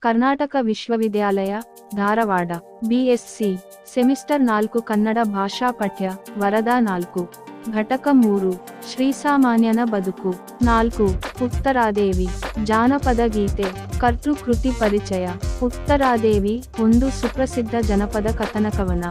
ಕರ್ನಾಟಕ ವಿಶ್ವವಿದ್ಯಾಲಯ, Dharwad BSc semester ನಾಲ್ಕು ಕನ್ನಡ ಭಾಷಾ ಪಠ್ಯ, ವರದಾ ನಾಲ್ಕು. ಘಟಕ ಮೂರು ಶ್ರೀಸಾಮಾನ್ಯನ ಬದುಕು. ನಾಲ್ಕು, ಉತ್ತರಾದೇವಿ, ಜಾನಪದ ಗೀತೆ, ಕರ್ತೃಕೃತಿ ಪರಿಚಯ. ಉತ್ತರಾದೇವಿ, ಒಂದು ಸುಪ್ರಸಿದ್ಧ ಜನಪದ ಕಥನಕವನ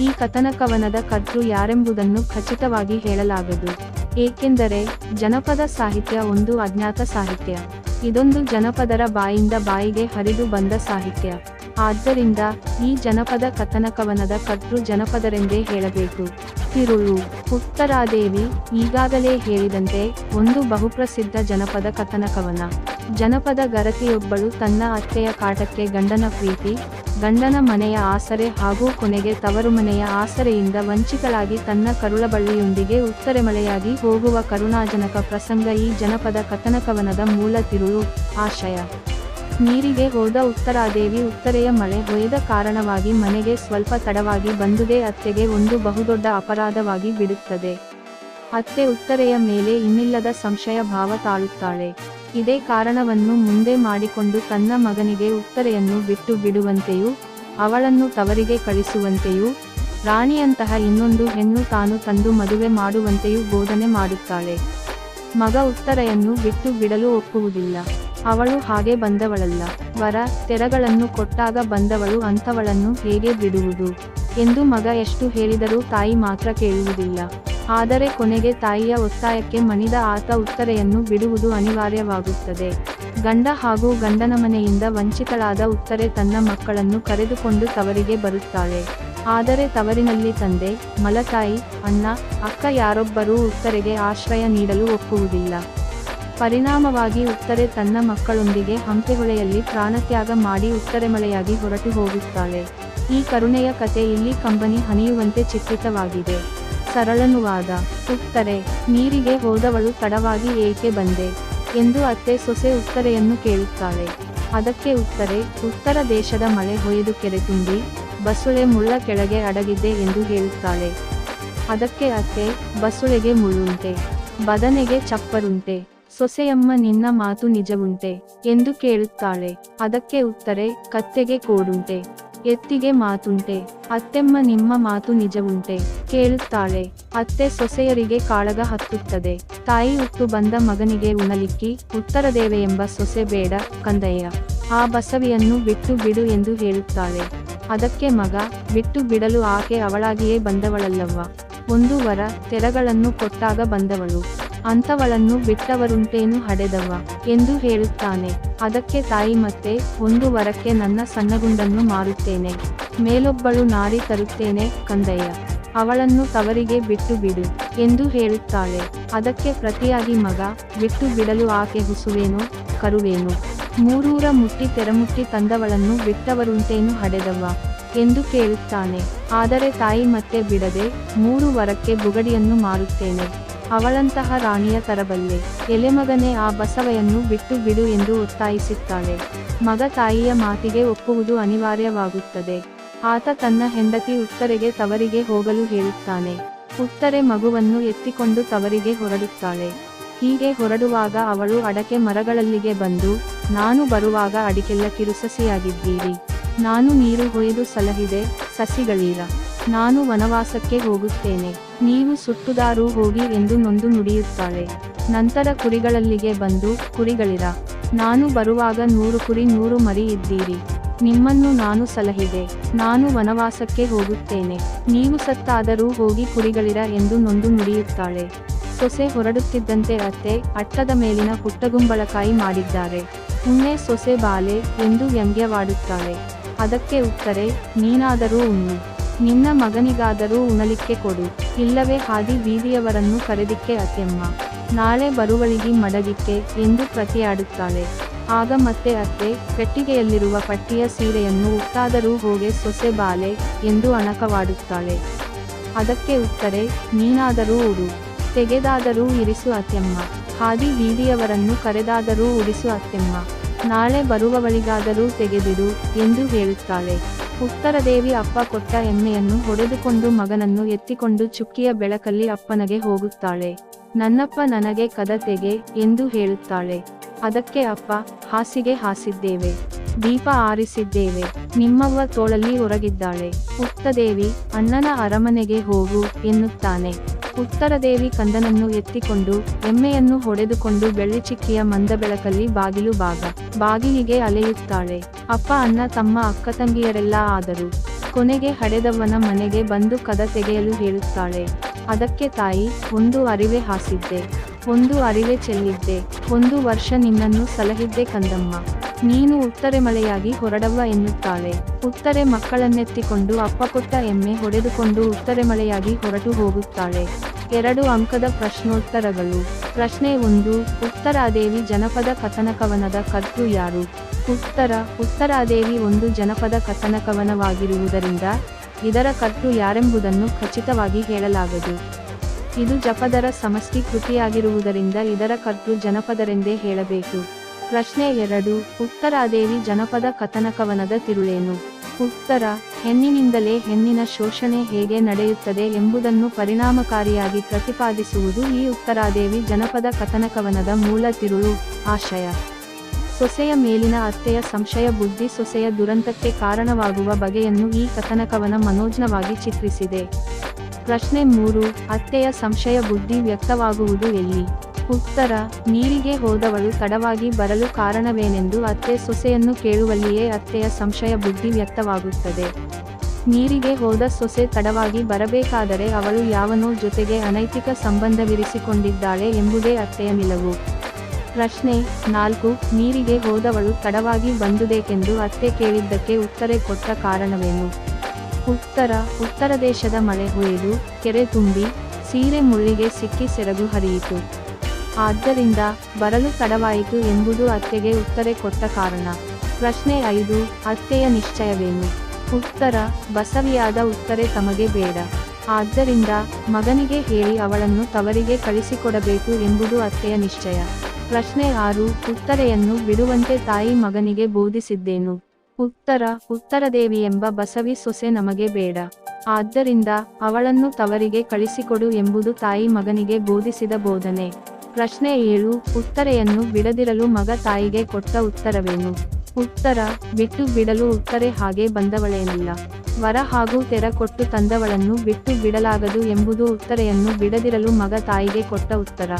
ಈ ಕಥನಕವನದ ಕರ್ತೃ ಯಾರೆಂಬುದನ್ನು ಖಚಿತವಾಗಿ ಹೇಳಲಾಗದು. ಏಕೆಂದರೆ, ಜನಪದ ಸಾಹಿತ್ಯ ಒಂದು ಅಜ್ಞಾತ ಸಾಹಿತ್ಯ. ಇದೊಂದು ಜನಪದರ ಬಾಯಿಂದ ಬಾಯಿಗೆ ಹರಿದು ಬಂದ ಸಾಹಿತ್ಯ. ಆದ್ದರಿಂದ, ಈ ಜನಪದ ಕಥನಕವನದ ಕರ್ತೃ ಜನಪದರೆಂದೇ ಹೇಳಬೇಕು. ತಿರುಳು ಉತ್ತರಾದೇವಿ ಈಗಾಗಲೇ ಹೇಳಿದಂತೆ ಒಂದು ಬಹುಪ್ರಸಿದ್ಧ ಜನಪದ ಕಥನಕವನ. ಜನಪದ ಗರತಿಯೊಬ್ಬಳು ತನ್ನ ಅತ್ತೆಯ ಕಾಟಕ್ಕೆ ಗಂಡನ ಪ್ರೀತಿ ಗಂಡನ ಮನೆಯ ಆಸರೆ ಹಾಗೂ ಕೊನೆಗೆ ತವರು ಮನೆಯ ಆಸರೆಯಿಂದ ವಂಚಿತಳಾಗಿ ತನ್ನ ಕರುಳಬಳ್ಳಿಯೊಂದಿಗೆ ಉತ್ತರೆಮಳೆಯಾಗಿ ಹೋಗುವ ಕರುಣಾಜನಕ ಪ್ರಸಂಗ ಈ ಜನಪದ ಕಥನಕವನದ ಮೂಲ ತಿರುಳು, ಆಶಯ. ನೀರಿಗೆ ಹೋದ ಉತ್ತರಾದೇವಿ ಉತ್ತರೆಯ ಮಳೆ ಹೊಯ್ದ ಕಾರಣವಾಗಿ ಮನೆಗೆ ಸ್ವಲ್ಪ ತಡವಾಗಿ ಬಂದುದೇ ಅತ್ತೆಗೆ ಒಂದು ಬಹುದೊಡ್ಡ ಅಪರಾಧವಾಗಿ ಬಿಡುತ್ತದೆ. ಅತ್ತೆ ಉತ್ತರೆಯ ಮೇಲೆ ಇನ್ನಿಲ್ಲದ ಸಂಶಯ ಭಾವ ತಾಳುತ್ತಾಳೆ. ಇದೇ ಕಾರಣವನ್ನು ಮುಂದೆ ಮಾಡಿಕೊಂಡು ತನ್ನ ಮಗನಿಗೆ ಉತ್ತರೆಯನ್ನು ಬಿಟ್ಟು ಬಿಡುವಂತೆಯೂ, ಅವಳನ್ನು ತವರಿಗೆ ಕಳಿಸುವಂತೆಯೂ, ರಾಣಿಯಂತಹ ಇನ್ನೊಂದು ಹೆಣ್ಣು ತಾನು ತಂದು ಮದುವೆ ಮಾಡುವಂತೆಯೂ ಬೋಧನೆ ಮಾಡುತ್ತಾಳೆ. ಮಗ ಉತ್ತರೆಯನ್ನು ಬಿಟ್ಟು ಬಿಡಲು ಒಪ್ಪುವುದಿಲ್ಲ. ಅವಳು ಹಾಗೆ ಬಂದವಳಲ್ಲ. ವರ, ತೆರಗಳನ್ನು ಕೊಟ್ಟಾಗ ಬಂದವಳು ಅಂಥವಳನ್ನು ಹೇಗೆ ಬಿಡುವುದು? ಎಂದು ಮಗ ಎಷ್ಟು ಹೇಳಿದರೂ ತಾಯಿ ಮಾತ್ರ ಕೇಳುವುದಿಲ್ಲ. ಆದರೆ ಕೊನೆಗೆ ತಾಯಿಯ ಒತ್ತಾಯಕ್ಕೆ ಮಣಿದ ಆತ ಉತ್ತರೆಯನ್ನು ಬಿಡುವುದು ಅನಿವಾರ್ಯವಾಗುತ್ತದೆ. ಗಂಡ ಹಾಗೂ ಗಂಡನ ಮನೆಯಿಂದ ವಂಚಿತಳಾದ ಉತ್ತರೆ ತನ್ನ ಮಕ್ಕಳನ್ನು ಕರೆದುಕೊಂಡು ತವರಿಗೆ ಬರುತ್ತಾಳೆ. ಆದರೆ ತವರಿನಲ್ಲಿ ತಂದೆ, ಮಲತಾಯಿ, ಅಣ್ಣ, ಅಕ್ಕ ಯಾರೊಬ್ಬರೂ ಉತ್ತರೆಗೆ ಆಶ್ರಯ ನೀಡಲು ಒಪ್ಪುವುದಿಲ್ಲ. ಪರಿಣಾಮವಾಗಿ ಉತ್ತರೆ ತನ್ನ ಮಕ್ಕಳೊಂದಿಗೆ ಹಂಪೆಹೊಳೆಯಲ್ಲಿ ಪ್ರಾಣತ್ಯಾಗ ಮಾಡಿ ಉತ್ತರೆಮಳೆಯಾಗಿ ಹೊರಟು ಹೋಗುತ್ತಾಳೆ. ಈ ಕರುಣೆಯ ಕತೆ ಇಲ್ಲಿ ಕಂಬನಿ ಹನಿಯುವಂತೆ ಚಿತ್ರಿತವಾಗಿದೆ. ಸರಳನುವಾದ ಉತ್ತರೆ, ನೀರಿಗೆ ಹೋದವಳು ತಡವಾಗಿ ಏಕೆ ಬಂದೆ? ಎಂದು ಅತ್ತೆ ಸೊಸೆ ಉತ್ತರೆಯನ್ನು ಕೇಳುತ್ತಾಳೆ. ಅದಕ್ಕೆ ಉತ್ತರೆ, ಉತ್ತರ ದೇಶದ ಮಳೆ ಹೊಯ್ದು ಕೆರೆ ತುಂಬಿ, ಬಸುಳೆ ಮುಳ್ಳ ಕೆಳಗೆ ಅಡಗಿದ್ದೆ ಎಂದು ಹೇಳುತ್ತಾಳೆ. ಅದಕ್ಕೆ ಅತ್ತೆ, ಬಸುಳೆಗೆ ಮುಳ್ಳುಂಟೆ, ಬದನೆಗೆ ಚಪ್ಪರುಂಟೆ, ಸೊಸೆಯಮ್ಮ ನಿನ್ನ ಮಾತು ನಿಜವುಂಟೆ, ಎಂದು ಕೇಳುತ್ತಾಳೆ. ಅದಕ್ಕೆ ಉತ್ತರೆ, ಕತ್ತೆಗೆ ಕೋಡುಂಟೆ. ಎತ್ತಿಗೆ ಮಾತುಂಟೆ. ಅತ್ತೆಮ್ಮ ನಿಮ್ಮ ಮಾತು ನಿಜವುಂಟೆ. ಕೇಳುತ್ತಾಳೆ. ಅತ್ತೆ ಸೊಸೆಯರಿಗೆ ಕಾಳಗ ಹತ್ತುತ್ತದೆ. ತಾಯಿ ಹುಟ್ಟು ಬಂದ ಮಗನಿಗೆ ಉಣಲಿಕ್ಕಿ ಉತ್ತರದೇವೆ ಎಂಬ ಸೊಸೆ ಬೇಡ, ಕಂದಯ್ಯ. ಆ ಬಸವಿಯನ್ನು ಬಿಟ್ಟು ಬಿಡು ಎಂದು ಹೇಳುತ್ತಾಳೆ. ಅದಕ್ಕೆ ಮಗ, ಬಿಟ್ಟು ಬಿಡಲು ಆಕೆ ಅವಳಾಗಿಯೇ ಬಂದವಳಲ್ಲವ್ವ. ಒಂದು ವರ ತೆರಗಳನ್ನು ಕೊಟ್ಟಾಗ ಬಂದವಳು. ಅಂಥವಳನ್ನು ಬಿಟ್ಟವರುಂಟೇನು ಹಡೆದವ ಎಂದು ಹೇಳುತ್ತಾನೆ. ಅದಕ್ಕೆ ತಾಯಿ ಮತ್ತೆ ಒಂದು ವರಕ್ಕೆ ನನ್ನ ಸಣ್ಣಗುಂಡನ್ನು ಮಾರುತ್ತೇನೆ. ಮೇಲೊಬ್ಬಳು ನಾರಿ ತರುತ್ತೇನೆ ಕಂದಯ್ಯ. ಅವಳನ್ನು ತವರಿಗೆ ಬಿಟ್ಟು ಬಿಡು ಎಂದು ಹೇಳುತ್ತಾಳೆ. ಅದಕ್ಕೆ ಪ್ರತಿಯಾಗಿ ಮಗ ಬಿಟ್ಟು ಬಿಡಲು ಆಕೆ ಹುಸುವೇನು, ಕರುವೇನು. ಮೂರೂರ ಮುಟ್ಟಿ ತೆರಮುಟ್ಟಿ ತಂದವಳನ್ನು ಬಿಟ್ಟವರುಂಟೇನು ಹಡೆದವ ಎಂದು ಕೇಳುತ್ತಾನೆ. ಆದರೆ ತಾಯಿ ಮತ್ತೆ ಬಿಡದೆ ಮೂರು ವರಕ್ಕೆ ಬುಗಡಿಯನ್ನು ಮಾರುತ್ತೇನೆ. ಅವಳಂತಹ ರಾಣಿಯ ತರಬಲ್ಲೆ ಎಲೆಮಗನೇ ಆ ಬಸವೆಯನ್ನು ಬಿಟ್ಟು ಬಿಡು ಎಂದು ಒತ್ತಾಯಿಸುತ್ತಾಳೆ. ಮಗ ತಾಯಿಯ ಮಾತಿಗೆ ಒಪ್ಪುವುದು ಅನಿವಾರ್ಯವಾಗುತ್ತದೆ. ಆತ ತನ್ನ ಹೆಂಡತಿ ಉತ್ತರೆಗೆ ತವರಿಗೆ ಹೋಗಲು ಹೇಳುತ್ತಾನೆ. ಉತ್ತರೆ ಮಗುವನ್ನು ಎತ್ತಿಕೊಂಡು ತವರಿಗೆ ಹೊರಡುತ್ತಾಳೆ. ಹೀಗೆ ಹೊರಡುವಾಗ ಅವಳು ಅಡಕೆ ಮರಗಳಲ್ಲಿಗೆ ಬಂದು, ನಾನು ಬರುವಾಗ ಅಡಿಕೆಲ್ಲ ಕಿರುಸಸಿಯಾಗಿದ್ದೀರಿ. ನಾನು ನೀರು ಹೊಯ್ದು ಸಲಹಿದೆ ಸಸಿಗಳೀರ ನಾನು ವನವಾಸಕ್ಕೆ ಹೋಗುತ್ತೇನೆ. ನೀವು ಸುಟ್ಟುದಾರು ಹೋಗಿ ಎಂದು ನೊಂದು ನುಡಿಯುತ್ತಾಳೆ. ನಂತರ ಕುರಿಗಳಲ್ಲಿಗೆ ಬಂದು, ಕುರಿಗಳಿರ? ನಾನು ಬರುವಾಗ ನೂರು ಕುರಿ ನೂರು ಮರಿ ಇದ್ದೀರಿ. ನಿಮ್ಮನ್ನು ನಾನು ಸಲಹಿದೆ. ನಾನು ವನವಾಸಕ್ಕೆ ಹೋಗುತ್ತೇನೆ. ನೀವು ಸತ್ತಾದರೂ ಹೋಗಿ ಕುರಿಗಳಿರ ಎಂದು ನೊಂದು ನುಡಿಯುತ್ತಾಳೆ. ಸೊಸೆ ಹೊರಡುತ್ತಿದ್ದಂತೆ ಅತ್ತೆ, ಅಟ್ಟದ ಮೇಲಿನ ಪುಟ್ಟಗುಂಬಳಕಾಯಿ ಮಾಡಿದ್ದಾರೆ. ಉಣ್ಣೆ ಸೊಸೆ ಬಾಲೆ ಎಂದು ವ್ಯಂಗ್ಯವಾಡುತ್ತಾಳೆ. ಅದಕ್ಕೆ ಉತ್ತರೆ, ನೀನಾದರೂ ಉಣ್ಣು. ನಿನ್ನ ಮಗನಿಗಾದರೂ ಉಣಲಿಕ್ಕೆ ಕೊಡು. ಇಲ್ಲವೇ ಹಾದಿ ಬೀದಿಯವರನ್ನು ಕರೆದಿಕ್ಕೆ ಅತ್ತೆಮ್ಮ ನಾಳೆ ಬರುವಳಿಗೆ ಮಡಗಿಕ್ಕೆ ಎಂದು ಪ್ರತಿಯಾಡುತ್ತಾಳೆ. ಆಗ ಮತ್ತೆ ಅತ್ತೆ, ಪೆಟ್ಟಿಗೆಯಲ್ಲಿರುವ ಪಟ್ಟಿಯ ಸೀರೆಯನ್ನು ಉಟ್ಟಾದರೂ ಹೋಗೆ ಸೊಸೆ ಬಾಲೆ ಎಂದು ಅಣಕವಾಡುತ್ತಾಳೆ. ಅದಕ್ಕೆ ಉತ್ತರೆ, ನೀನಾದರೂ ಉಡು. ತೆಗೆದಾದರೂ ಇರಿಸು ಅತ್ತೆಮ್ಮ ಹಾದಿ ಬೀದಿಯವರನ್ನು ಕರೆದಾದರೂ ಉಡಿಸು ಅತ್ತೆಮ್ಮ ನಾಳೆ ಬರುವವಳಿಗಾದರೂ ತೆಗೆದಿಡು ಎಂದು ಹೇಳುತ್ತಾಳೆ. ಉತ್ತರದೇವಿ ಅಪ್ಪ ಕೊಟ್ಟ ಎಮ್ಮೆಯನ್ನು ಹೊಡೆದುಕೊಂಡು ಮಗನನ್ನು ಎತ್ತಿಕೊಂಡು ಚುಕ್ಕಿಯ ಬೆಳಕಲ್ಲಿ ಅಪ್ಪನಗೆ ಹೋಗುತ್ತಾಳೆ. ನನ್ನಪ್ಪ ನನಗೆ ಕದ ತೆಗೆ ಎಂದು ಹೇಳುತ್ತಾಳೆ. ಅದಕ್ಕೆ ಅಪ್ಪ, ಹಾಸಿಗೆ ಹಾಸಿದ್ದೇವೆ. ದೀಪ ಆರಿಸಿದ್ದೇವೆ. ನಿಮ್ಮವ್ವ ತೋಳಲ್ಲಿ ಹೊರಗಿದ್ದಾಳೆ ಉತ್ತದೇವಿ ಅಣ್ಣನ ಅರಮನೆಗೆ ಹೋಗು ಎನ್ನುತ್ತಾನೆ. ಉತ್ತರದೇವಿ ಕಂದನನ್ನು ಎತ್ತಿಕೊಂಡು, ಎಮ್ಮೆಯನ್ನು ಹೊಡೆದುಕೊಂಡು ಬೆಳ್ಳಿಚಿಕ್ಕಿಯ ಮಂದಬೆಳಕಲ್ಲಿ ಬಾಗಿಲು ಭಾಗ, ಬಾಗಿಲಿಗೆ ಅಲೆಯುತ್ತಾಳೆ. ಅಪ್ಪ ಅಣ್ಣ ತಮ್ಮ ಅಕ್ಕ ತಂಗಿಯರೆಲ್ಲ ಆದರು. ಕೊನೆಗೆ ಹಡೆದವ್ವನ ಮನೆಗೆ ಬಂದು ಕದ ತೆಗೆಯಲು ಹೇಳುತ್ತಾಳೆ. ಅದಕ್ಕೆ ತಾಯಿ, ಒಂದು ಅರಿವೆ ಹಾಸಿದ್ದೆ. ಒಂದು ಅರಿವೆ ಚೆಲ್ಲಿದ್ದೆ. ಒಂದು ವರ್ಷ ನಿನ್ನನ್ನು ಸಲಹಿದ್ದೆ ಕಂದಮ್ಮ. ನೀನು ಉತ್ತರೆ ಮಳೆಯಾಗಿ ಹೊರಡವ್ವ ಎನ್ನುತ್ತಾಳೆ. ಉತ್ತರೆ ಮಕ್ಕಳನ್ನೆತ್ತಿಕೊಂಡು ಅಪ್ಪ ಕೊಟ್ಟ ಎಮ್ಮೆ ಹೊಡೆದುಕೊಂಡು ಉತ್ತರೆ ಮಳೆಯಾಗಿ ಹೊರಟು ಹೋಗುತ್ತಾಳೆ. ಎರಡು ಅಂಕದ ಪ್ರಶ್ನೋತ್ತರಗಳು. ಪ್ರಶ್ನೆ ಒಂದು, ಉತ್ತರಾದೇವಿ ಜನಪದ ಕಥನಕವನದ ಕರ್ತು ಯಾರು? ಉತ್ತರ, ಉತ್ತರಾದೇವಿ ಒಂದು ಜನಪದ ಕಥನಕವನವಾಗಿರುವುದರಿಂದ ಇದರ ಕರ್ತು ಯಾರೆಂಬುದನ್ನು ಖಚಿತವಾಗಿ ಹೇಳಲಾಗದು. ಇದು ಜಪದರ ಸಮಷ್ಟಿ ಕೃತಿಯಾಗಿರುವುದರಿಂದ ಇದರ ಕರ್ತೃ ಜನಪದರೆಂದೇ ಹೇಳಬೇಕು. ಪ್ರಶ್ನೆ ಎರಡು, ಉತ್ತರಾದೇವಿ ಜನಪದ ಕಥನಕವನದ ತಿರುಳೇನು? ಉತ್ತರ, ಹೆಣ್ಣಿನಿಂದಲೇ ಹೆಣ್ಣಿನ ಶೋಷಣೆ ಹೇಗೆ ನಡೆಯುತ್ತದೆ ಎಂಬುದನ್ನು ಪರಿಣಾಮಕಾರಿಯಾಗಿ ಪ್ರತಿಪಾದಿಸುವುದು ಈ ಉತ್ತರಾದೇವಿ ಜನಪದ ಕಥನಕವನದ ಮೂಲ ತಿರುಳು, ಆಶಯ. ಸೊಸೆಯ ಮೇಲಿನ ಅತ್ತೆಯ ಸಂಶಯ ಬುದ್ಧಿ ಸೊಸೆಯ ದುರಂತಕ್ಕೆ ಕಾರಣವಾಗುವ ಬಗೆಯನ್ನು ಈ ಕಥನಕವನ ಮನೋಜ್ಞವಾಗಿ ಚಿತ್ರಿಸಿದೆ. ಪ್ರಶ್ನೆ ಮೂರು, ಅತ್ತೆಯ ಸಂಶಯ ಬುದ್ಧಿ ವ್ಯಕ್ತವಾಗುವುದು ಎಲ್ಲಿ? ಉತ್ತರ, ನೀರಿಗೆ ಹೋದವಳು ತಡವಾಗಿ ಬರಲು ಕಾರಣವೇನೆಂದು ಅತ್ತೆ ಸೊಸೆಯನ್ನು ಕೇಳುವಲ್ಲಿಯೇ ಅತ್ತೆಯ ಸಂಶಯ ಬುದ್ಧಿ ವ್ಯಕ್ತವಾಗುತ್ತದೆ. ನೀರಿಗೆ ಹೋದ ಸೊಸೆ ತಡವಾಗಿ ಬರಬೇಕಾದರೆ ಅವಳು ಯಾವನೋ ಜೊತೆಗೆ ಅನೈತಿಕ ಸಂಬಂಧವಿರಿಸಿಕೊಂಡಿದ್ದಾಳೆ ಎಂಬುದೇ ಅತ್ತೆಯ ನಿಲುವು. ಪ್ರಶ್ನೆ ನಾಲ್ಕು, ನೀರಿಗೆ ಹೋದವಳು ತಡವಾಗಿ ಬಂದುದೇಕೆಂದು ಅತ್ತೆ ಕೇಳಿದ್ದಕ್ಕೆ ಉತ್ತರ ಕೊಟ್ಟ ಕಾರಣವೇನು? ಉತ್ತರ ಉತ್ತರ ದೇಶದ ಮಳೆ ಹುಯ್ದು, ಕೆರೆ ತುಂಬಿ, ಸೀರೆ ಮುಳ್ಳಿಗೆ ಸಿಕ್ಕಿ ಸೆರಗು ಹರಿಯಿತು. ಆದ್ದರಿಂದ ಬರಲು ತಡವಾಯಿತು ಎಂಬುದು ಅತ್ತೆಗೆ ಉತ್ತರೆ ಕೊಟ್ಟ ಕಾರಣ. ಪ್ರಶ್ನೆ ಐದು, ಅತ್ತೆಯ ನಿಶ್ಚಯವೇನು? ಉತ್ತರ, ಬಸವಿಯಾದ ಉತ್ತರೆ ತಮಗೆ ಬೇಡ. ಆದ್ದರಿಂದ ಮಗನಿಗೆ ಹೇಳಿ ಅವಳನ್ನು ತವರಿಗೆ ಕಳಿಸಿಕೊಡಬೇಕು ಎಂಬುದು ಅತ್ತೆಯ ನಿಶ್ಚಯ. ಪ್ರಶ್ನೆ ಆರು, ಉತ್ತರೆಯನ್ನು ಬಿಡುವಂತೆ ತಾಯಿ ಮಗನಿಗೆ ಬೋಧಿಸಿದ್ದೇನು? ಉತ್ತರ, ಉತ್ತರದೇವಿ ಎಂಬ ಬಸವಿ ಸೊಸೆ ನಮಗೆ ಬೇಡ. ಆದ್ದರಿಂದ ಅವಳನ್ನು ತವರಿಗೆ ಕಳಿಸಿಕೊಡು ಎಂಬುದು ತಾಯಿ ಮಗನಿಗೆ ಬೋಧಿಸಿದ ಬೋಧನೆ. ಪ್ರಶ್ನೆ ಏಳು, ಉತ್ತರೆಯನ್ನು ಬಿಡದಿರಲು ಮಗ ತಾಯಿಗೆ ಕೊಟ್ಟ ಉತ್ತರವೇನು? ಉತ್ತರ, ಬಿಟ್ಟು ಬಿಡಲು ಉತ್ತರೆ ಹಾಗೆ ಬಂದವಳೇನಲ್ಲ. ವರ ಹಾಗೂ ತೆರ ಕೊಟ್ಟು ತಂದವಳನ್ನು ಬಿಟ್ಟು ಬಿಡಲಾಗದು ಎಂಬುದು ಉತ್ತರೆಯನ್ನು ಬಿಡದಿರಲು ಮಗ ತಾಯಿಗೆ ಕೊಟ್ಟ ಉತ್ತರ.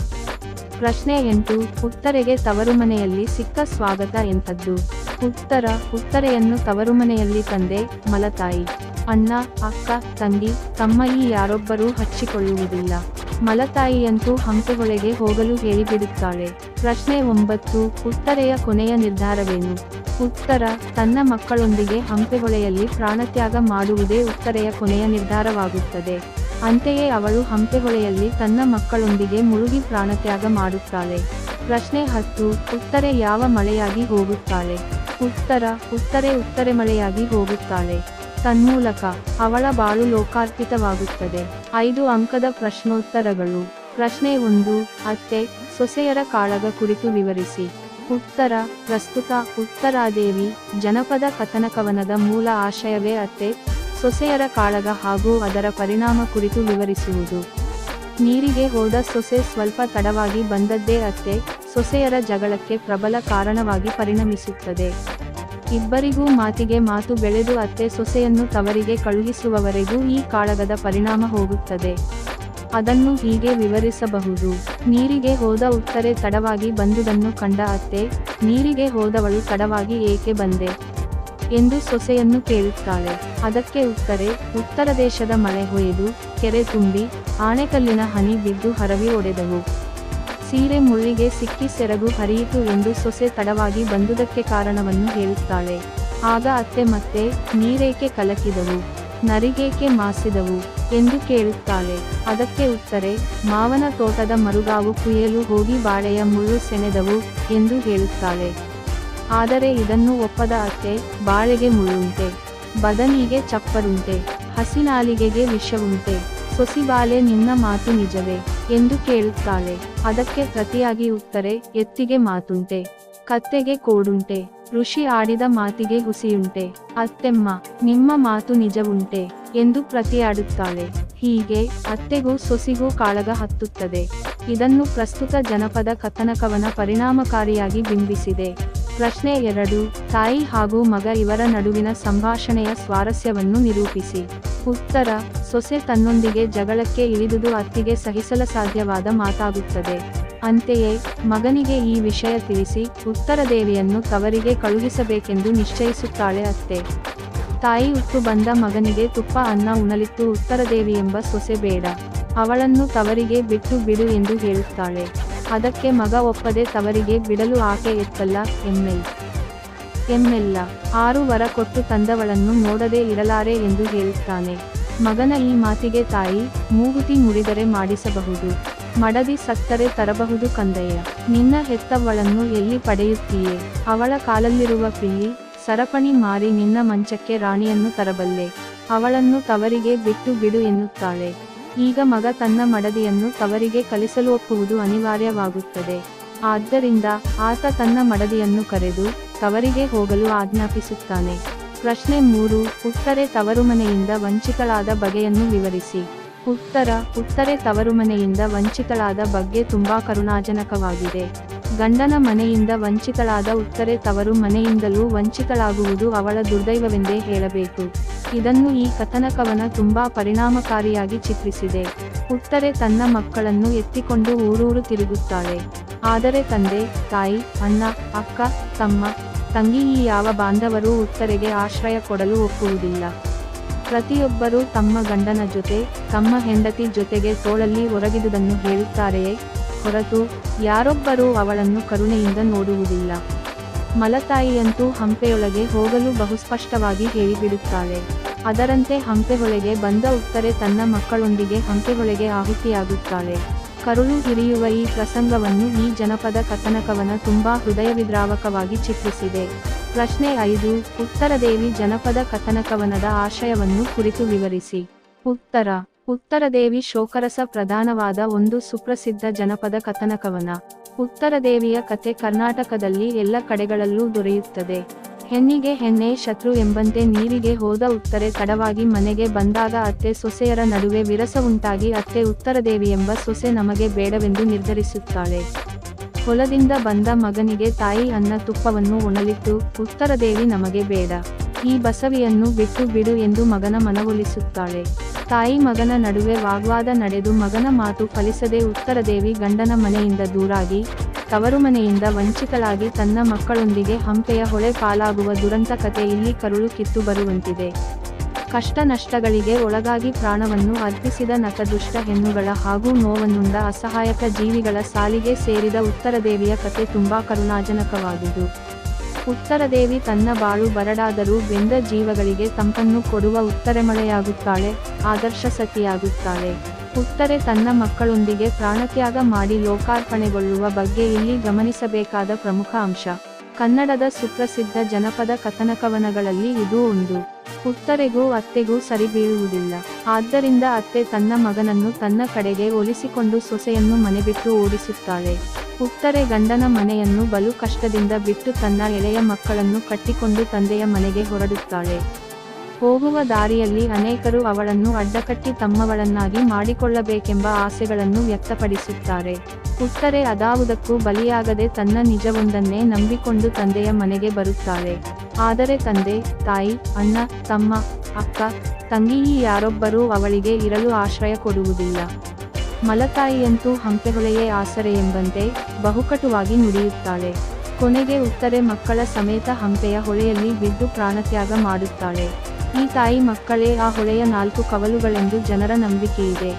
ಪ್ರಶ್ನೆ ಎಂಟು, ಉತ್ತರೆಗೆ ತವರುಮನೆಯಲ್ಲಿ ಸಿಕ್ಕ ಸ್ವಾಗತ ಎಂಥದ್ದು? ಉತ್ತರ, ಉತ್ತರೆಯನ್ನು ತವರುಮನೆಯಲ್ಲಿ ತಂದೆ, ಮಲತಾಯಿ. ಅಣ್ಣ, ಅಕ್ಕ, ತಂಗಿ, ತಮ್ಮ ಈ ಯಾರೊಬ್ಬರೂ ಹಚ್ಚಿಕೊಳ್ಳುವುದಿಲ್ಲ. ಮಲತಾಯಿಯಂತೂ ಹಂಪೆಗೊಳಗೆ ಹೋಗಲು ಹೇಳಿಬಿಡುತ್ತಾಳೆ. ಪ್ರಶ್ನೆ ಒಂಬತ್ತು, ಉತ್ತರೆಯ ಕೊನೆಯ ನಿರ್ಧಾರವೇನು? ಉತ್ತರ, ತನ್ನ ಮಕ್ಕಳೊಂದಿಗೆ ಹಂಪೆಹೊಳೆಯಲ್ಲಿ ಪ್ರಾಣತ್ಯಾಗ ಮಾಡುವುದೇ ಉತ್ತರೆಯ ಕೊನೆಯ ನಿರ್ಧಾರವಾಗುತ್ತದೆ. ಅಂತೆಯೇ ಅವಳು ಹಂಪೆಹೊಳೆಯಲ್ಲಿ ತನ್ನ ಮಕ್ಕಳೊಂದಿಗೆ ಮುಳುಗಿ ಪ್ರಾಣತ್ಯಾಗ ಮಾಡುತ್ತಾಳೆ. ಪ್ರಶ್ನೆ ಹತ್ತು, ಉತ್ತರೆ ಯಾವ ಮಳೆಯಾಗಿ ಹೋಗುತ್ತಾಳೆ? ಉತ್ತರ, ಉತ್ತರೆ ಉತ್ತರೆ ಮಳೆಯಾಗಿ ಹೋಗುತ್ತಾಳೆ. ತನ್ಮೂಲಕ, ಅವಳ ಬಾಳು ಲೋಕಾರ್ಪಿತವಾಗುತ್ತದೆ. ಐದು ಅಂಕದ ಪ್ರಶ್ನೋತ್ತರಗಳು. ಪ್ರಶ್ನೆ ಒಂದು, ಅತ್ತೆ, ಸೊಸೆಯರ ಕಾಳಗ ಕುರಿತು ವಿವರಿಸಿ. ಉತ್ತರ, ಪ್ರಸ್ತುತ, ಉತ್ತರಾದೇವಿ, ಜನಪದ ಕಥನಕವನದ ಮೂಲ ಆಶಯವೇ ಅತ್ತೆ? ಸೊಸೆಯರ ಕಾಳಗ ಹಾಗೂ ಅದರ ಪರಿಣಾಮ ಕುರಿತು ವಿವರಿಸುವುದು. ನೀರಿಗೆ ಹೋದ ಸೊಸೆ ಸ್ವಲ್ಪ ತಡವಾಗಿ ಬಂದದ್ದೇ ಅತ್ತೆ, ಸೊಸೆಯರ ಜಗಳಕ್ಕೆ ಪ್ರಬಲ ಕಾರಣವಾಗಿ ಪರಿಣಮಿಸುತ್ತದೆ. ಇಬ್ಬರಿಗೂ ಮಾತಿಗೆ ಮಾತು ಬೆಳೆದು ಅತ್ತೆ ಸೊಸೆಯನ್ನು ತವರಿಗೆ ಕಳುಹಿಸುವವರೆಗೂ ಈ ಕಾಳಗದ ಪರಿಣಾಮ ಹೋಗುತ್ತದೆ. ಅದನ್ನು ಹೀಗೆ ವಿವರಿಸಬಹುದು. ನೀರಿಗೆ ಹೋದ ಉತ್ತರೆ ತಡವಾಗಿ ಬಂದುದನ್ನು ಕಂಡ ಅತ್ತೆ, ನೀರಿಗೆ ಹೋದವಳು ತಡವಾಗಿ ಏಕೆ ಬಂದೆ? ಎಂದು ಸೊಸೆಯನ್ನು ಕೇಳುತ್ತಾಳೆ. ಅದಕ್ಕೆ ಉತ್ತರೆ, ಉತ್ತರ ದೇಶದ ಮಳೆ ಹೊಯ್ದು, ಕೆರೆ ತುಂಬಿ, ಆಣೆಕಲ್ಲಿನ ಹನಿ ಬಿದ್ದು ಹರವಿ ಒಡೆದವು. ಸೀರೆ ಮುಳ್ಳಿಗೆ ಸಿಕ್ಕಿ ಸೆರಗು ಹರಿಯಿತು ಎಂದು ಸೊಸೆ ತಡವಾಗಿ ಬಂದುದಕ್ಕೆ ಕಾರಣವನ್ನು ಹೇಳುತ್ತಾಳೆ. ಆಗ ಅತ್ತೆ ಮತ್ತೆ, ನೀರೇಕೆ ಕಲಕಿದವು? ನರಿಗೇಕೆ ಮಾಸಿದವು? ಎಂದು ಕೇಳುತ್ತಾಳೆ. ಅದಕ್ಕೆ ಉತ್ತರೆ, ಮಾವನ ತೋಟದ ಮರುಗಾವು ಕುಯ್ಯಲು ಹೋಗಿ ಬಾಳೆಯ ಮುಳ್ಳು ಸೆಣೆದವು, ಎಂದು ಹೇಳುತ್ತಾಳೆ. ಆದರೆ ಇದನ್ನು ಒಪ್ಪದ ಅತ್ತೆ, ಬಾಳೆಗೆ ಮುಳ್ಳುಂಟೆ, ಬದನಿಗೆ ಚಪ್ಪರುಂಟೆ, ಹಸಿನಾಲಿಗೆಗೆ ವಿಷವುಂಟೆ ಸೊಸಿಬಾಲೆ ನಿನ್ನ ಮಾತು ನಿಜವೇ ಎಂದು ಕೇಳುತ್ತಾಳೆ. ಅದಕ್ಕೆ ಪ್ರತಿಯಾಗಿ ಉತ್ತರೆ, ಎತ್ತಿಗೆ ಮಾತುಂಟೆ, ಕತ್ತೆಗೆ ಕೋಡುಂಟೆ, ಋಷಿ ಆಡಿದ ಮಾತಿಗೆ ಹುಸಿಯುಂಟೆ, ಅತ್ತೆಮ್ಮ, ನಿಮ್ಮ ಮಾತು ನಿಜವುಂಟೆ ಎಂದು ಪ್ರತಿಯಾಡುತ್ತಾಳೆ. ಹೀಗೆ ಅತ್ತೆಗೂ ಸೊಸಿಗೂ ಕಾಳಗ ಹತ್ತುತ್ತದೆ. ಇದನ್ನು ಪ್ರಸ್ತುತ ಜನಪದ ಕಥನಕವನ ಪರಿಣಾಮಕಾರಿಯಾಗಿ ಬಿಂಬಿಸಿದೆ. ಪ್ರಶ್ನೆ ಎರಡು, ತಾಯಿ ಹಾಗೂ ಮಗ ಇವರ ನಡುವಿನ ಸಂಭಾಷಣೆಯ ಸ್ವಾರಸ್ಯವನ್ನು ನಿರೂಪಿಸಿ. ಉತ್ತರ, ಸೊಸೆ ತನ್ನೊಂದಿಗೆ ಜಗಳಕ್ಕೆ ಇಳಿದುದು ಅತ್ತಿಗೆ ಸಹಿಸಲ ಸಾಧ್ಯವಾದ ಮಾತಾಗುತ್ತದೆ. ಅಂತೆಯೇ, ಮಗನಿಗೆ ಈ ವಿಷಯ ತಿಳಿಸಿ, ಉತ್ತರ ದೇವಿಯನ್ನು ತವರಿಗೆ ಕಳುಹಿಸಬೇಕೆಂದು ನಿಶ್ಚಯಿಸುತ್ತಾಳೆ ಅತ್ತೆ. ತಾಯಿ ಉಟ್ಟು ಬಂದ ಮಗನಿಗೆ ತುಪ್ಪ, ಅನ್ನ ಉಣಲಿತ್ತು ಉತ್ತರದೇವಿ ಎಂಬ ಸೊಸೆ ಬೇಡ. ಅವಳನ್ನು ತವರಿಗೆ ಬಿಟ್ಟು ಬಿಡು ಎಂದು ಹೇಳುತ್ತಾಳೆ. ಅದಕ್ಕೆ ಮಗ ಒಪ್ಪದೆ ತವರಿಗೆ ಬಿಡಲು ಆಕೆ ಎತ್ತಲ್ಲ, ಎಮ್ಮೆಲ್. ಎಮ್ಮೆಲ್ಲ, ಆರು ವರ ಕೊಟ್ಟು ತಂದವಳನ್ನು ನೋಡದೆ ಇರಲಾರೆ ಎಂದು ಹೇಳುತ್ತಾನೆ. ಮಗನ ಈ ಮಾತಿಗೆ ತಾಯಿ, ಮೂಗುತಿ ಮುರಿದರೆ ಮಾಡಿಸಬಹುದು. ಮಡದಿ ಸತ್ತರೆ ತರಬಹುದು ಕಂದಯ್ಯ. ನಿನ್ನ ಹೆತ್ತವಳನ್ನು ಎಲ್ಲಿ ಪಡೆಯುತ್ತೀಯೇ? ಅವಳ ಕಾಲಲ್ಲಿರುವ ಪಿಲ್ಲಿ ಸರಪಣಿ ಮಾರಿ ನಿನ್ನ ಮಂಚಕ್ಕೆ ರಾಣಿಯನ್ನು ತರಬಲ್ಲೆ. ಅವಳನ್ನು ತವರಿಗೆ ಬಿಟ್ಟು ಬಿಡು ಎನ್ನುತ್ತಾಳೆ. ಈಗ ಮಗ ತನ್ನ ಮಡದಿಯನ್ನು ತವರಿಗೆ ಕಲಿಸಲು ಒಪ್ಪುವುದು ಅನಿವಾರ್ಯವಾಗುತ್ತದೆ. ಆದ್ದರಿಂದ ಆತ ತನ್ನ ಮಡದಿಯನ್ನು ಕರೆದು ತವರಿಗೆ ಹೋಗಲು ಆಜ್ಞಾಪಿಸುತ್ತಾನೆ. ಪ್ರಶ್ನೆ ಮೂರು, ಉತ್ತರೆ ತವರುಮನೆಯಿಂದ ವಂಚಿತಳಾದ ಬಗೆಯನ್ನು ವಿವರಿಸಿ. ಉತ್ತರ, ಉತ್ತರೆ ತವರುಮನೆಯಿಂದ ವಂಚಿತಳಾದ ಬಗ್ಗೆ ತುಂಬಾ ಕರುಣಾಜನಕವಾಗಿದೆ. ಗಂಡನ ಮನೆಯಿಂದ ವಂಚಿತಳಾದ ಉತ್ತರೆ ತವರು ಮನೆಯಿಂದಲೂ ವಂಚಿತಳಾಗುವುದು ಅವಳ ದುರ್ದೈವವೆಂದೇ ಹೇಳಬೇಕು. ಇದನ್ನು ಈ ಕಥನಕವನ ತುಂಬಾ ಪರಿಣಾಮಕಾರಿಯಾಗಿ ಚಿತ್ರಿಸಿದೆ. ಉತ್ತರೆ ತನ್ನ ಮಕ್ಕಳನ್ನು ಎತ್ತಿಕೊಂಡು ಊರೂರು ತಿರುಗುತ್ತಾಳೆ. ಆದರೆ ತಂದೆ, ತಾಯಿ, ಅಣ್ಣ, ಅಕ್ಕ, ತಮ್ಮ, ತಂಗಿ ಈ ಯಾವ ಬಾಂಧವರೂ ಉತ್ತರೆಗೆ ಆಶ್ರಯ ಕೊಡಲು ಒಪ್ಪುವುದಿಲ್ಲ. ಪ್ರತಿಯೊಬ್ಬರೂ ತಮ್ಮ ಗಂಡನ ಜೊತೆ, ತಮ್ಮ ಹೆಂಡತಿ ಜೊತೆಗೆ ತೋಳಲ್ಲಿ ಒರಗಿದುದನ್ನು ಹೇಳುತ್ತಾರೆಯೇ? ಹೊರತು ಯಾರೊಬ್ಬರೂ ಅವಳನ್ನು ಕರುಣೆಯಿಂದ ನೋಡುವುದಿಲ್ಲ. ಮಲತಾಯಿಯಂತೂ ಹಂಪೆಯೊಳಗೆ ಹೋಗಲು ಬಹುಸ್ಪಷ್ಟವಾಗಿ ಹೇಳಿಬಿಡುತ್ತಾಳೆ. ಅದರಂತೆ ಹಂಪೆಹೊಳೆಗೆ ಬಂದ ಉತ್ತರೆ ತನ್ನ ಮಕ್ಕಳೊಂದಿಗೆ ಹಂಪೆಹೊಳೆಗೆ ಆಹುತಿಯಾಗುತ್ತಾಳೆ. ಕರುಳು ಹಿರಿಯುವ ಈ ಪ್ರಸಂಗವನ್ನು ಈ ಜನಪದ ಕಥನಕವನ ತುಂಬಾ ಹೃದಯವಿದ್ರಾವಕವಾಗಿ ಚಿತ್ರಿಸಿದೆ. ಪ್ರಶ್ನೆ ಐದು, ಉತ್ತರದೇವಿ ಜನಪದ ಕಥನಕವನದ ಆಶಯವನ್ನು ಕುರಿತು ವಿವರಿಸಿ. ಉತ್ತರ ಉತ್ತರದೇವಿ ಶೋಕರಸ ಪ್ರಧಾನವಾದ ಒಂದು ಸುಪ್ರಸಿದ್ಧ ಜನಪದ ಕಥನಕವನ. ಉತ್ತರದೇವಿಯ ಕತೆ ಕರ್ನಾಟಕದಲ್ಲಿ ಎಲ್ಲ ಕಡೆಗಳಲ್ಲೂ ದೊರೆಯುತ್ತದೆ. ಹೆಣ್ಣಿಗೆ ಹೆಣ್ಣೆ ಶತ್ರು ಎಂಬಂತೆ ನೀರಿಗೆ ಹೋದ ಉತ್ತರೆ ತಡವಾಗಿ ಮನೆಗೆ ಬಂದಾಗ ಅತ್ತೆ ಸೊಸೆಯರ ನಡುವೆ ವಿರಸ ಉಂಟಾಗಿ ಅತ್ತೆ ಉತ್ತರದೇವಿ ಎಂಬ ಸೊಸೆ ನಮಗೆ ಬೇಡವೆಂದು ನಿರ್ಧರಿಸುತ್ತಾಳೆ. ಹೊಲದಿಂದ ಬಂದ ಮಗನಿಗೆ ತಾಯಿ ಅನ್ನ ತುಪ್ಪವನ್ನು ಉಣಲಿಟ್ಟು ಉತ್ತರದೇವಿ ನಮಗೆ ಬೇಡ. ಈ ಬಸವಿಯನ್ನು ಬಿಟ್ಟು ಬಿಡು ಎಂದು ಮಗನ ಮನವೊಲಿಸುತ್ತಾಳೆ. ತಾಯಿ ಮಗನ ನಡುವೆ ವಾಗ್ವಾದ ನಡೆದು ಮಗನ ಮಾತು ಫಲಿಸದೆ ಉತ್ತರದೇವಿ ಗಂಡನ ಮನೆಯಿಂದ ದೂರಾಗಿ, ತವರು ಮನೆಯಿಂದ ವಂಚಿತಳಾಗಿ ತನ್ನ ಮಕ್ಕಳೊಂದಿಗೆ ಹಂಪೆಯ ಹೊಳೆ ಪಾಲಾಗುವ ದುರಂತ ಕತೆ ಇಲ್ಲಿ ಕರುಳು ಕಿತ್ತು ಬರುವಂತಿದೆ. ಕಷ್ಟ ನಷ್ಟಗಳಿಗೆ ಒಳಗಾಗಿ ಪ್ರಾಣವನ್ನು ಅರ್ಪಿಸಿದ ನತದುಷ್ಟ ಹೆಣ್ಣುಗಳ ಹಾಗೂ ನೋವನ್ನುಂಡ ಅಸಹಾಯಕ ಜೀವಿಗಳ ಸಾಲಿಗೆ ಸೇರಿದ ಉತ್ತರದೇವಿಯ ಕತೆ ತುಂಬಾ ಕರುಣಾಜನಕವಾದುದು. ಉತ್ತರದೇವಿ ತನ್ನ ಬಾಳು ಬರಡಾದರೂ ಬೆಂದ ಜೀವಗಳಿಗೆ ತಂಪನ್ನು ಕೊಡುವ ಉತ್ತರೆಮಳೆಯಾಗುತ್ತಾಳೆ ಆದರ್ಶ ಸತಿಯಾಗುತ್ತಾಳೆ. ಉತ್ತರೆ ತನ್ನ ಮಕ್ಕಳೊಂದಿಗೆ ಪ್ರಾಣತ್ಯಾಗ ಮಾಡಿ ಲೋಕಾರ್ಪಣೆಗೊಳ್ಳುವ ಬಗ್ಗೆ ಇಲ್ಲಿ ಗಮನಿಸಬೇಕಾದ ಪ್ರಮುಖ ಅಂಶ. ಕನ್ನಡದ ಸುಪ್ರಸಿದ್ಧ ಜನಪದ ಕಥನಕವನಗಳಲ್ಲಿ ಇದೂ ಒಂದು. ಉತ್ತರೆಗೂ ಅತ್ತೆಗೂ ಸರಿಬೀಳುವುದಿಲ್ಲ. ಆದ್ದರಿಂದ ಅತ್ತೆ ತನ್ನ ಮಗನನ್ನು ತನ್ನ ಕಡೆಗೆ ಒಲಿಸಿಕೊಂಡು ಸೊಸೆಯನ್ನು ಮನೆಬಿಟ್ಟು ಓಡಿಸುತ್ತಾಳೆ. ಉತ್ತರೆ ಗಂಡನ ಮನೆಯನ್ನು ಬಲು ಕಷ್ಟದಿಂದ ಬಿಟ್ಟು ತನ್ನ ಎಳೆಯ ಮಕ್ಕಳನ್ನು ಕಟ್ಟಿಕೊಂಡು ತಂದೆಯ ಮನೆಗೆ ಹೊರಡುತ್ತಾಳೆ. ಹೋಗುವ ದಾರಿಯಲ್ಲಿ ಅನೇಕರು ಅವಳನ್ನು ಅಡ್ಡಕಟ್ಟಿ ತಮ್ಮವಳನ್ನಾಗಿ ಮಾಡಿಕೊಳ್ಳಬೇಕೆಂಬ ಆಸೆಗಳನ್ನು ವ್ಯಕ್ತಪಡಿಸುತ್ತಾರೆ. ಉತ್ತರೆ ಅದಾವುದಕ್ಕೂ ಬಲಿಯಾಗದೆ ತನ್ನ ನಿಜವೊಂದನ್ನೇ ನಂಬಿಕೊಂಡು ತಂದೆಯ ಮನೆಗೆ ಬರುತ್ತಾಳೆ. ಆದರೆ ತಂದೆ, ತಾಯಿ, ಅಣ್ಣ, ತಮ್ಮ, ಅಕ್ಕ ತಂಗಿ ಯಾರೊಬ್ಬರೂ ಅವಳಿಗೆ ಇರಲು ಆಶ್ರಯ ಕೊಡುವುದಿಲ್ಲ. ಮಲತಾಯಿಯಂತೂ ಹಂಪೆಹೊಳೆಯೇ ಆಸರೆ ಎಂಬಂತೆ ಬಹುಕಟುವಾಗಿ ನುಡಿಯುತ್ತಾಳೆ. ಕೊನೆಗೆ ಉತ್ತರೆ ಮಕ್ಕಳ ಸಮೇತ ಹಂಪೆಯ ಹೊಳೆಯಲ್ಲಿ ಬಿದ್ದು ಪ್ರಾಣತ್ಯಾಗ ಮಾಡುತ್ತಾಳೆ. ಈ ತಾಯಿ ಮಕ್ಕಳೇ ಆ ಹೊಳೆಯ ನಾಲ್ಕು ಕವಲುಗಳೆಂದು ಜನರ ನಂಬಿಕೆಯಿದೆ.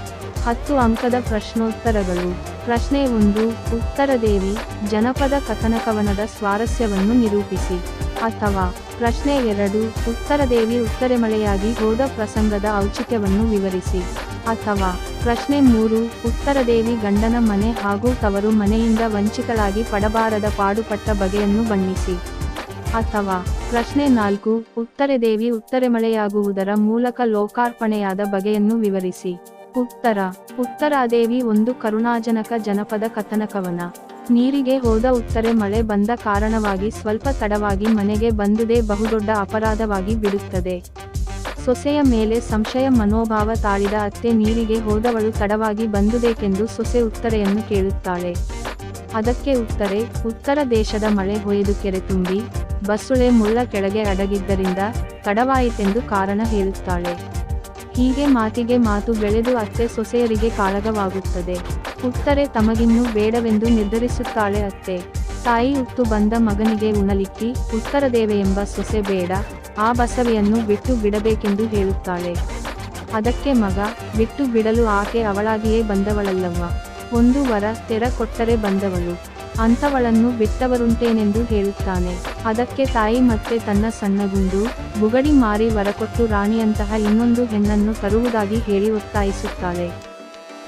ಹತ್ತು ಅಂಕದ ಪ್ರಶ್ನೋತ್ತರಗಳು. ಪ್ರಶ್ನೆ ಒಂದು ಉತ್ತರದೇವಿ ಜನಪದ ಕಥನಕವನದ ಸ್ವಾರಸ್ಯವನ್ನು ನಿರೂಪಿಸಿ. ಅಥವಾ, ಪ್ರಶ್ನೆ ಎರಡು ಉತ್ತರದೇವಿ ಉತ್ತರೆಮಳೆಯಾಗಿ ಹೋದ ಪ್ರಸಂಗದ ಔಚಿತ್ಯವನ್ನು ವಿವರಿಸಿ. ಅಥವಾ ಪ್ರಶ್ನೆ ಮೂರು, ಉತ್ತರದೇವಿ ಗಂಡನ ಮನೆ ಹಾಗೂ ತವರು ಮನೆಯಿಂದ ವಂಚಿತಳಾಗಿ ಪಡಬಾರದ ಪಾಡುಪಟ್ಟ ಬಗೆಯನ್ನು ಬಣ್ಣಿಸಿ. ಅಥವಾ, ಪ್ರಶ್ನೆ ನಾಲ್ಕು, ಉತ್ತರದೇವಿ ಉತ್ತರೆಮಳೆಯಾಗುವುದರ ಮೂಲಕ ಲೋಕಾರ್ಪಣೆಯಾದ ಬಗೆಯನ್ನು ವಿವರಿಸಿ. ಉತ್ತರ, ಉತ್ತರಾದೇವಿ ಒಂದು ಕರುಣಾಜನಕ ಜನಪದ ಕಥನಕವನ. ನೀರಿಗೆ ಹೋದ ಉತ್ತರೆ ಮಳೆ ಬಂದ ಕಾರಣವಾಗಿ ಸ್ವಲ್ಪ ತಡವಾಗಿ ಮನೆಗೆ ಬಂದುದೇ ಬಹುದೊಡ್ಡ ಅಪರಾಧವಾಗಿ ಬಿಡುತ್ತದೆ. ಸೊಸೆಯ ಮೇಲೆ ಸಂಶಯ ಮನೋಭಾವ ತಾಳಿದ ಅತ್ತೆ ನೀರಿಗೆ ಹೋದವಳು ತಡವಾಗಿ ಬಂದುದೇಕೆಂದು ಸೊಸೆ ಉತ್ತರೆಯನ್ನು ಕೇಳುತ್ತಾಳೆ. ಅದಕ್ಕೆ ಉತ್ತರೆ, ಉತ್ತರ ದೇಶದ ಮಳೆ ಹೊಯ್ದು ಕೆರೆ ತುಂಬಿ ಬಸ್ಸುಳೆ ಮುಳ್ಳ ಕೆಳಗೆ ಅಡಗಿದ್ದರಿಂದ ತಡವಾಯಿತೆಂದು ಕಾರಣ ಹೇಳುತ್ತಾಳೆ. ಹೀಗೆ ಮಾತಿಗೆ ಮಾತು ಬೆಳೆದು ಅತ್ತೆ ಸೊಸೆಯರಿಗೆ ಕಾಳಗವಾಗುತ್ತದೆ. ಉತ್ತರೆ ತಮಗಿನ್ನೂ ಬೇಡವೆಂದು ನಿರ್ಧರಿಸುತ್ತಾಳೆ ಅತ್ತೆ. ತಾಯಿ ಉತ್ತು ಬಂದ ಮಗನಿಗೆ ಉಣಲಿಕ್ಕಿ ಉತ್ತರದೇವೆ ಎಂಬ ಸೊಸೆ ಬೇಡ ಆ ಬಸವಿಯನ್ನು ಬಿಟ್ಟು ಬಿಡಬೇಕೆಂದು ಹೇಳುತ್ತಾಳೆ. ಅದಕ್ಕೆ ಮಗ, ಬಿಟ್ಟು ಬಿಡಲು ಆಕೆ ಅವಳಾಗಿಯೇ ಬಂದವಳಲ್ಲವ್ವ. ಒಂದು ವರ ತೆರ ಕೊಟ್ಟರೆ ಬಂದವಳು. ಅಂಥವಳನ್ನು ಬಿಟ್ಟವರುಂಟೇನೆಂದು ಹೇಳುತ್ತಾನೆ. ಅದಕ್ಕೆ ತಾಯಿ ಮತ್ತೆ ತನ್ನ ಸಣ್ಣಗುಂಡು ಬುಗಡಿ ಮಾರಿ ವರಕೊಟ್ಟು ರಾಣಿಯಂತಹ ಇನ್ನೊಂದು ಹೆಣ್ಣನ್ನು ತರುವುದಾಗಿ ಹೇಳಿ ಒತ್ತಾಯಿಸುತ್ತಾಳೆ.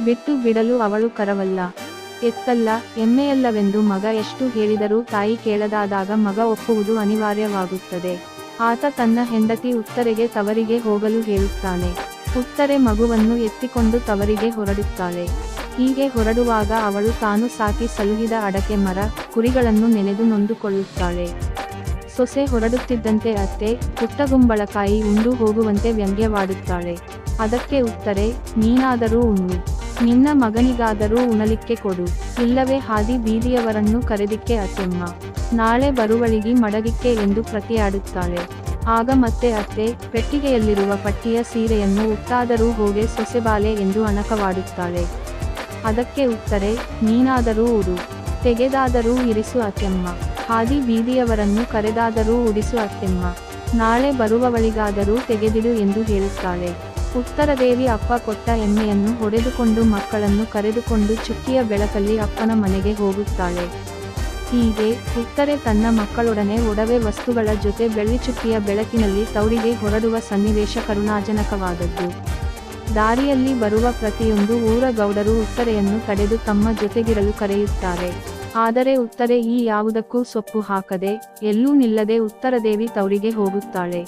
ಬಿಟ್ಟು ಬಿಡಲು ಅವಳು ಕರವಲ್ಲ. ಎತ್ತಲ್ಲ, ಎಮ್ಮೆಯಲ್ಲವೆಂದು ಮಗ ಎಷ್ಟು ಹೇಳಿದರೂ ತಾಯಿ ಕೇಳದಾದಾಗ ಮಗ ಒಪ್ಪುವುದು ಅನಿವಾರ್ಯವಾಗುತ್ತದೆ. ಆತ ತನ್ನ ಹೆಂಡತಿ ಉತ್ತರೆಗೆ ತವರಿಗೆ ಹೋಗಲು ಹೇಳುತ್ತಾನೆ. ಉತ್ತರೆ ಮಗುವನ್ನು ಎತ್ತಿಕೊಂಡು ತವರಿಗೆ ಹೊರಡುತ್ತಾಳೆ. ಹೀಗೆ ಹೊರಡುವಾಗ ಅವಳು ತಾನು ಸಾಕಿ ಸಲುಹಿದ ಅಡಕೆ ಮರ, ಕುರಿಗಳನ್ನು ನೆನೆದು ನೊಂದುಕೊಳ್ಳುತ್ತಾಳೆ. ಸೊಸೆ ಹೊರಡುತ್ತಿದ್ದಂತೆ ಅತ್ತೆ, ಪುಟ್ಟಗುಂಬಳಕಾಯಿ ಉಂಡು ಹೋಗುವಂತೆ ವ್ಯಂಗ್ಯವಾಡುತ್ತಾಳೆ. ಅದಕ್ಕೆ ಉತ್ತರೆ, ನೀನಾದರೂ ಉಣ್ಣು. ನಿನ್ನ ಮಗನಿಗಾದರೂ ಉಣಲಿಕ್ಕೆ ಕೊಡು. ಇಲ್ಲವೇ ಹಾದಿ ಬೀದಿಯವರನ್ನು ಕರೆದಿಕ್ಕೆ ಅತ್ತೆಮ್ಮ. ನಾಳೆ ಬರುವಳಿಗಿ ಮಡಗಿಕ್ಕೆ ಎಂದು ಪ್ರತಿಯಾಡುತ್ತಾಳೆ. ಆಗ ಮತ್ತೆ ಅತ್ತೆ, ಪೆಟ್ಟಿಗೆಯಲ್ಲಿರುವ ಪಟ್ಟಿಯ ಸೀರೆಯನ್ನು ಉತ್ತಾದರೂ ಹೋಗೆ ಸೊಸೆಬಾಲೆ ಎಂದು ಅಣಕವಾಡುತ್ತಾಳೆ. ಅದಕ್ಕೆ ಉತ್ತರೆ, ನೀನಾದರೂ ಉಡು. ತೆಗೆದಾದರೂ ಇರಿಸು ಅತ್ತೆಮ್ಮ. ಹಾದಿ ಬೀದಿಯವರನ್ನು ಕರೆದಾದರೂ ಉಡಿಸು ಅತ್ತೆಮ್ಮ. ನಾಳೆ ಬರುವವಳಿಗಾದರೂ ತೆಗೆದಿಡು ಎಂದು ಹೇಳುತ್ತಾಳೆ. ಉತ್ತರದೇವಿ ಅಪ್ಪ ಕೊಟ್ಟ ಎಮ್ಮೆಯನ್ನು ಹೊಡೆದುಕೊಂಡು ಮಕ್ಕಳನ್ನು ಕರೆದುಕೊಂಡು ಚುಕ್ಕಿಯ ಬೆಳಕಲ್ಲಿ ಅಪ್ಪನ ಮನೆಗೆ ಹೋಗುತ್ತಾಳೆ. ಹೀಗೆ ಉತ್ತರೆ ತನ್ನ ಮಕ್ಕಳೊಡನೆ ಒಡವೆ ವಸ್ತುಗಳ ಜೊತೆ ಬೆಳ್ಳಿಚುಕ್ಕಿಯ ಬೆಳಕಿನಲ್ಲಿ ತೌರಿಗೆ ಹೊರಡುವ ಸನ್ನಿವೇಶ ಕರುಣಾಜನಕವಾದದ್ದು. ದಾರಿಯಲ್ಲಿ ಬರುವ ಪ್ರತಿಯೊಂದು ಊರ ಗೌಡರು ಉತ್ತರೆಯನ್ನು ತಡೆದು ತಮ್ಮ ಜೊತೆಗಿರಲು ಕರೆಯುತ್ತಾರೆ. ಆದರೆ ಉತ್ತರೆ ಈ ಯಾವುದಕ್ಕೂ ಸೊಪ್ಪು ಹಾಕದೆ, ಎಲ್ಲೂ ನಿಲ್ಲದೆ ಉತ್ತರದೇವಿ ತೌರಿಗೆ ಹೋಗುತ್ತಾಳೆ.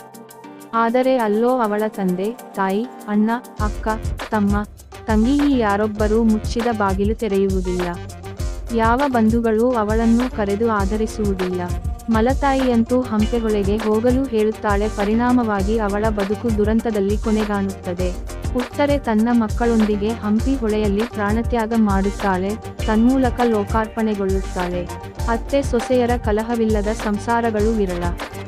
ಆದರೆ ಅಲ್ಲೋ ಅವಳ ತಂದೆ, ತಾಯಿ, ಅಣ್ಣ, ಅಕ್ಕ, ತಮ್ಮ, ತಂಗಿ ಈ ಯಾರೊಬ್ಬರೂ ಮುಚ್ಚಿದ ಬಾಗಿಲು ತೆರೆಯುವುದಿಲ್ಲ. ಯಾವ ಬಂಧುಗಳೂ ಅವಳನ್ನು ಕರೆದು ಆಧರಿಸುವುದಿಲ್ಲ. ಮಲತಾಯಿಯಂತೂ ಹಂಪೆಗೊಳಗೆ ಹೋಗಲು ಹೇಳುತ್ತಾಳೆ ಪರಿಣಾಮವಾಗಿ ಅವಳ ಬದುಕು ದುರಂತದಲ್ಲಿ ಕೊನೆಗಾಣುತ್ತದೆ. ಉತ್ತರೆ ತನ್ನ ಮಕ್ಕಳೊಂದಿಗೆ ಹಂಪಿ ಹೊಳೆಯಲ್ಲಿ ಪ್ರಾಣತ್ಯಾಗ ಮಾಡುತ್ತಾಳೆ, ತನ್ಮೂಲಕ ಲೋಕಾರ್ಪಣೆಗೊಳ್ಳುತ್ತಾಳೆ. ಅತ್ತೆ ಸೊಸೆಯರ ಕಲಹವಿಲ್ಲದ ಸಂಸಾರಗಳು ವಿರಳ.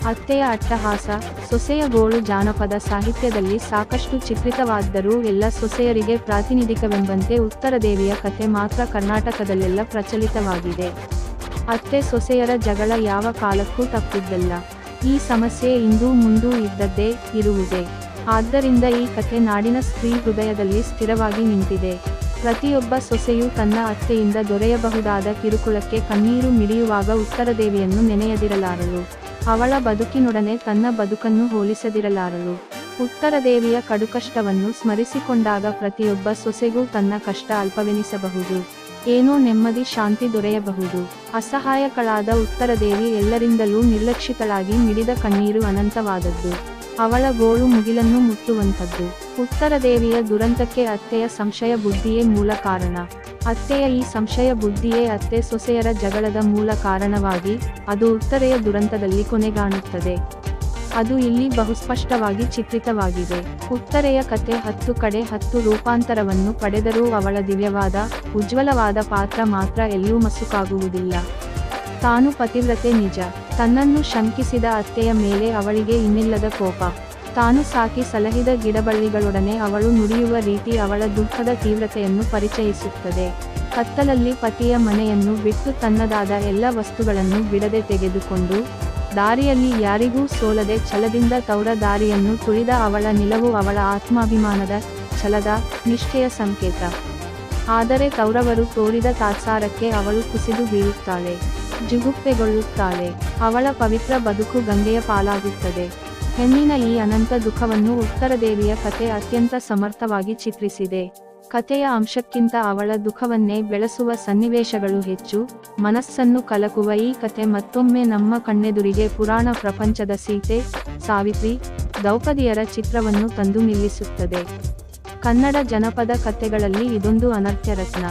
ಅತ್ತೆಯ ಅಟ್ಟಹಾಸ, ಸೊಸೆಯ ಗೋಳು ಜಾನಪದ ಸಾಹಿತ್ಯದಲ್ಲಿ ಸಾಕಷ್ಟು ಚಿತ್ರಿತವಾದ್ದರೂ ಎಲ್ಲ ಸೊಸೆಯರಿಗೆ ಪ್ರಾತಿನಿಧಿಕವೆಂಬಂತೆ ಉತ್ತರದೇವಿಯ ಕಥೆ ಮಾತ್ರ ಕರ್ನಾಟಕದಲ್ಲೆಲ್ಲ ಪ್ರಚಲಿತವಾಗಿದೆ. ಅತ್ತೆ ಸೊಸೆಯರ ಜಗಳ ಯಾವ ಕಾಲಕ್ಕೂ ತಪ್ಪಿದ್ದಲ್ಲ. ಈ ಸಮಸ್ಯೆ ಇಂದೂ ಮುಂದೂ ಇದ್ದದ್ದೇ ಇರುವುದೇ. ಆದ್ದರಿಂದ ಈ ಕಥೆ ನಾಡಿನ ಸ್ತ್ರೀ ಹೃದಯದಲ್ಲಿ ಸ್ಥಿರವಾಗಿ ನಿಂತಿದೆ. ಪ್ರತಿಯೊಬ್ಬ ಸೊಸೆಯೂ ತನ್ನ ಅತ್ತೆಯಿಂದ ದೊರೆಯಬಹುದಾದ ಕಿರುಕುಳಕ್ಕೆ ಕಣ್ಣೀರು ಮಿಡಿಯುವಾಗ ಉತ್ತರದೇವಿಯನ್ನು ನೆನೆಯದಿರಲಾರಳು. ಅವಳ ಬದುಕಿನೊಡನೆ ತನ್ನ ಬದುಕನ್ನು ಹೋಲಿಸದಿರಲಾರಳು. ಉತ್ತರದೇವಿಯ ಕಡುಕಷ್ಟವನ್ನು ಸ್ಮರಿಸಿಕೊಂಡಾಗ ಪ್ರತಿಯೊಬ್ಬ ಸೊಸೆಗೂ ತನ್ನ ಕಷ್ಟ ಅಲ್ಪವೆನಿಸಬಹುದು. ಏನೋ ನೆಮ್ಮದಿ ಶಾಂತಿ ದೊರೆಯಬಹುದು. ಅಸಹಾಯಕಳಾದ ಉತ್ತರದೇವಿ ಎಲ್ಲರಿಂದಲೂ ನಿರ್ಲಕ್ಷಿತಳಾಗಿ ಮಿಡಿದ ಕಣ್ಣೀರು ಅನಂತವಾದದ್ದು. ಅವಳ ಗೋಳು ಮುಗಿಲನ್ನು ಮುಟ್ಟುವಂಥದ್ದು. ಉತ್ತರದೇವಿಯ ದುರಂತಕ್ಕೆ ಅತ್ತೆಯ ಸಂಶಯ ಬುದ್ಧಿಯೇ ಮೂಲ ಕಾರಣ. ಅತ್ತೆಯ ಈ ಸಂಶಯ ಬುದ್ಧಿಯೇ ಅತ್ತೆ ಸೊಸೆಯರ ಜಗಳದ ಮೂಲ ಕಾರಣವಾಗಿ ಅದು ಉತ್ತರೆಯ ದುರಂತದಲ್ಲಿ ಕೊನೆಗಾಣುತ್ತದೆ. ಅದು ಇಲ್ಲಿ ಬಹುಸ್ಪಷ್ಟವಾಗಿ ಚಿತ್ರಿತವಾಗಿದೆ. ಉತ್ತರೆಯ ಕತೆ ಹತ್ತು ಕಡೆ ಹತ್ತು ರೂಪಾಂತರವನ್ನು ಪಡೆದರೂ ಅವಳ ದಿವ್ಯವಾದ, ಉಜ್ವಲವಾದ ಪಾತ್ರ ಮಾತ್ರ ಎಲ್ಲೂ ಮಸುಕಾಗುವುದಿಲ್ಲ. ತಾನು ಪತಿವ್ರತೆ ನಿಜ. ತನ್ನನ್ನು ಶಂಕಿಸಿದ ಅತ್ತೆಯ ಮೇಲೆ ಅವಳಿಗೆ ಇನ್ನಿಲ್ಲದ ಕೋಪ. ತಾನು ಸಾಕಿ ಸಲಹಿದ ಗಿಡಬಳ್ಳಿಗಳೊಡನೆ ಅವಳು ನುಡಿಯುವ ರೀತಿ ಅವಳ ದುಃಖದ ತೀವ್ರತೆಯನ್ನು ಪರಿಚಯಿಸುತ್ತದೆ. ಕತ್ತಲಲ್ಲಿ ಪತಿಯ ಮನೆಯನ್ನು ಬಿಟ್ಟು ತನ್ನದಾದ ಎಲ್ಲ ವಸ್ತುಗಳನ್ನು ಬಿಡದೆ ತೆಗೆದುಕೊಂಡು, ದಾರಿಯಲ್ಲಿ ಯಾರಿಗೂ ಸೋಲದೆ ಛಲದಿಂದ ತೌರ ದಾರಿಯನ್ನು ತುಳಿದ ಅವಳ ನಿಲವು ಅವಳ ಆತ್ಮಾಭಿಮಾನದ ಛಲದ ನಿಷ್ಠೆಯ ಸಂಕೇತ. ಆದರೆ ಕೌರವರು ತೋರಿದ ತಾತ್ಸಾರಕ್ಕೆ ಅವಳು ಕುಸಿದು ಬೀಳುತ್ತಾಳೆ. ಜುಗುಪ್ಪೆಗೊಳ್ಳುತ್ತಾಳೆ ಅವಳ ಪವಿತ್ರ ಬದುಕು ಗಂಗೆಯ ಪಾಲಾಗುತ್ತದೆ. ಹೆಣ್ಣಿನ ಈ ಅನಂತ ದುಃಖವನ್ನು ಉತ್ತರದೇವಿಯ ಕತೆ ಅತ್ಯಂತ ಸಮರ್ಥವಾಗಿ ಚಿತ್ರಿಸಿದೆ. ಕಥೆಯ ಅಂಶಕ್ಕಿಂತ ಅವಳ ದುಃಖವನ್ನೇ ಬೆಳೆಸುವ ಸನ್ನಿವೇಶಗಳು ಹೆಚ್ಚು. ಮನಸ್ಸನ್ನು ಕಲಕುವ ಈ ಕಥೆ ಮತ್ತೊಮ್ಮೆ ನಮ್ಮ ಕಣ್ಣೆದುರಿಗೆ ಪುರಾಣ ಪ್ರಪಂಚದ ಸೀತೆ, ಸಾವಿತ್ರಿ, ದ್ರೌಪದಿಯರ ಚಿತ್ರವನ್ನು ತಂದು ನಿಲ್ಲಿಸುತ್ತದೆ. ಕನ್ನಡ ಜನಪದ ಕಥೆಗಳಲ್ಲಿ ಇದೊಂದು ಅನರ್ಥ್ಯ ರತ್ನ.